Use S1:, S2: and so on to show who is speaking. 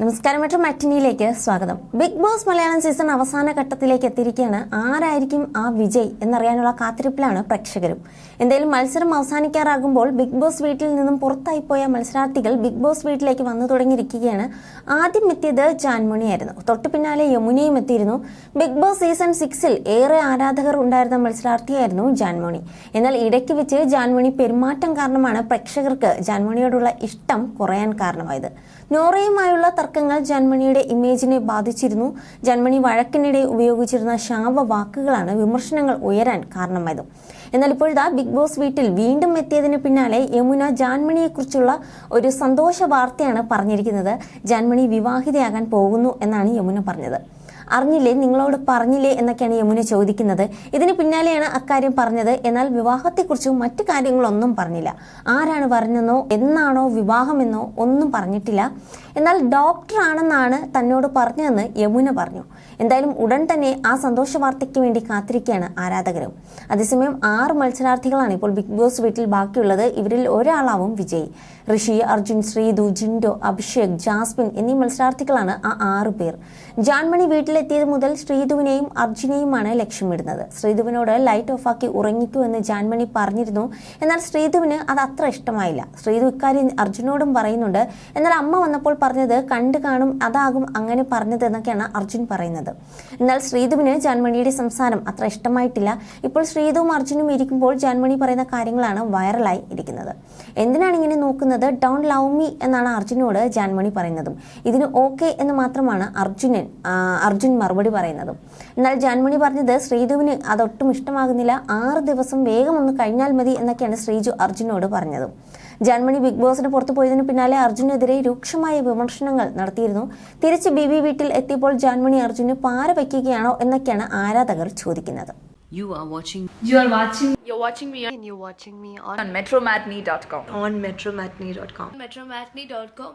S1: നമസ്കാരം മറ്റു മറ്റിനിയിലേക്ക് സ്വാഗതം. ബിഗ് ബോസ് മലയാളം സീസൺ അവസാന ഘട്ടത്തിലേക്ക് എത്തിയിരിക്കുകയാണ്. ആരായിരിക്കും ആ വിജയ് എന്നറിയാനുള്ള കാത്തിരിപ്പിലാണ് പ്രേക്ഷകരും. എന്തെങ്കിലും മത്സരം അവസാനിക്കാറാകുമ്പോൾ ബിഗ് ബോസ് വീട്ടിൽ നിന്നും പുറത്തായി പോയ മത്സരാർത്ഥികൾ ബിഗ് ബോസ് വീട്ടിലേക്ക് വന്നു തുടങ്ങിയിരിക്കുകയാണ്. ആദ്യം എത്തിയത് ജാൻമണിയായിരുന്നു. തൊട്ടു പിന്നാലെ യമുനയും എത്തിയിരുന്നു. ബിഗ് ബോസ് സീസൺ സിക്സിൽ ഏറെ ആരാധകർ ഉണ്ടായിരുന്ന മത്സരാർത്ഥിയായിരുന്നു ജാൻമുണി. എന്നാൽ ഇടയ്ക്ക് വെച്ച് ജാൻമുണി പെരുമാറ്റം കാരണമാണ് പ്രേക്ഷകർക്ക് ജാൻമുണിയോടുള്ള ഇഷ്ടം കുറയാൻ കാരണമായത്. നോറയുമായുള്ള തർക്കങ്ങൾ ജന്മണിയുടെ ഇമേജിനെ ബാധിച്ചിരുന്നു. ജന്മണി വഴക്കിനിടെ ഉപയോഗിച്ചിരുന്ന ശാപ വാക്കുകളാണ് വിമർശനങ്ങൾ ഉയരാൻ കാരണമായത്. എന്നാൽ ഇപ്പോഴത്തെ ബിഗ് ബോസ് വീട്ടിൽ വീണ്ടും എത്തിയതിന് പിന്നാലെ യമുന ജാൻമണിയെക്കുറിച്ചുള്ള ഒരു സന്തോഷ വാർത്തയാണ് പറഞ്ഞിരിക്കുന്നത്. ജാൻമണി വിവാഹിതയാകാൻ പോകുന്നു എന്നാണ് യമുന പറഞ്ഞത്. അറിഞ്ഞില്ലേ നിങ്ങളോട് പറഞ്ഞില്ലേ എന്നൊക്കെയാണ് യമുന ചോദിക്കുന്നത്. ഇതിന് പിന്നാലെയാണ് അക്കാര്യം പറഞ്ഞത്. എന്നാൽ വിവാഹത്തെക്കുറിച്ച് മറ്റു കാര്യങ്ങളൊന്നും പറഞ്ഞില്ല. ആരാണ് പറഞ്ഞെന്നോ എന്നാണോ വിവാഹമെന്നോ ഒന്നും പറഞ്ഞിട്ടില്ല. എന്നാൽ ഡോക്ടർ ആണെന്നാണ് തന്നോട് പറഞ്ഞതെന്ന് യമുന പറഞ്ഞു. എന്തായാലും ഉടൻ തന്നെ ആ സന്തോഷ വാർത്തയ്ക്ക് വേണ്ടി കാത്തിരിക്കുകയാണ് ആരാധകരും. അതേസമയം ആറ് മത്സരാർത്ഥികളാണ് ഇപ്പോൾ ബിഗ് ബോസ് വീട്ടിൽ ബാക്കിയുള്ളത്. ഇവരിൽ ഒരാളാവും വിജയ്. ഋഷി അർജുൻ ശ്രീതു ജിൻഡോ അഭിഷേക് ജാസ്മിൻ എന്നീ മത്സരാർത്ഥികളാണ് ആ ആറ് പേർ. ജാൻമണി വീട്ടിലെത്തിയത് മുതൽ ശ്രീധുവിനെയും അർജുനെയുമാണ് ലക്ഷ്യമിടുന്നത്. ശ്രീധുവിനോട് ലൈറ്റ് ഓഫാക്കി ഉറങ്ങിക്കൂ എന്ന് ജാൻമണി പറഞ്ഞിരുന്നു. എന്നാൽ ശ്രീധുവിന് അത് അത്ര ഇഷ്ടമായില്ല. ശ്രീധു ഇക്കാര്യം അർജുനോടും പറയുന്നുണ്ട്. എന്നാൽ അമ്മ വന്നപ്പോൾ പറഞ്ഞത് കണ്ടു കാണും അതാകും അങ്ങനെ പറഞ്ഞത് എന്നൊക്കെയാണ് അർജുൻ പറയുന്നത്. എന്നാൽ ശ്രീധുവിന് ജാൻമണിയുടെ സംസാരം അത്ര ഇഷ്ടമായിട്ടില്ല. ഇപ്പോൾ ശ്രീധുവും അർജുനും ഇരിക്കുമ്പോൾ ജാൻമണി പറയുന്ന കാര്യങ്ങളാണ് വൈറലായി ഇരിക്കുന്നത്. എന്തിനാണ് ഇങ്ങനെ നോക്കുന്നത്? ഡോൺ ലവ് മീ എന്നാണ് അർജുനോട് ജാൻമണി പറയുന്നതും. ഇതിന് ഓക്കെ എന്ന് മാത്രമാണ് അർജുനൻ ആ, അർജുൻ മറുപടി പറയുന്നതും എന്നാൽ ജാൻമണി പറഞ്ഞത് ശ്രീജുവിന് അതൊട്ടും ഇഷ്ടമാകുന്നില്ല ആറ് ദിവസം വേഗം ഒന്ന് കഴിഞ്ഞാൽ മതി എന്നൊക്കെയാണ് ശ്രീജു അർജുനോട് പറഞ്ഞതും ജാൻമണി ബിഗ് ബോസിന് പുറത്തു പോയതിനു പിന്നാലെ അർജുനെതിരെ രൂക്ഷമായ വിമർശനങ്ങൾ നടത്തിയിരുന്നു തിരിച്ച് ബി ബി വീട്ടിൽ എത്തിയപ്പോൾ ജാൻമണി അർജുന് പാര വയ്ക്കുകയാണോ എന്നൊക്കെയാണ് ആരാധകർ ചോദിക്കുന്നത്
S2: You are watching
S3: You are watching
S4: You're watching me
S5: and you're watching me on,
S6: on metromatney.com.
S5: on metromatney.com.
S4: metromatney.com.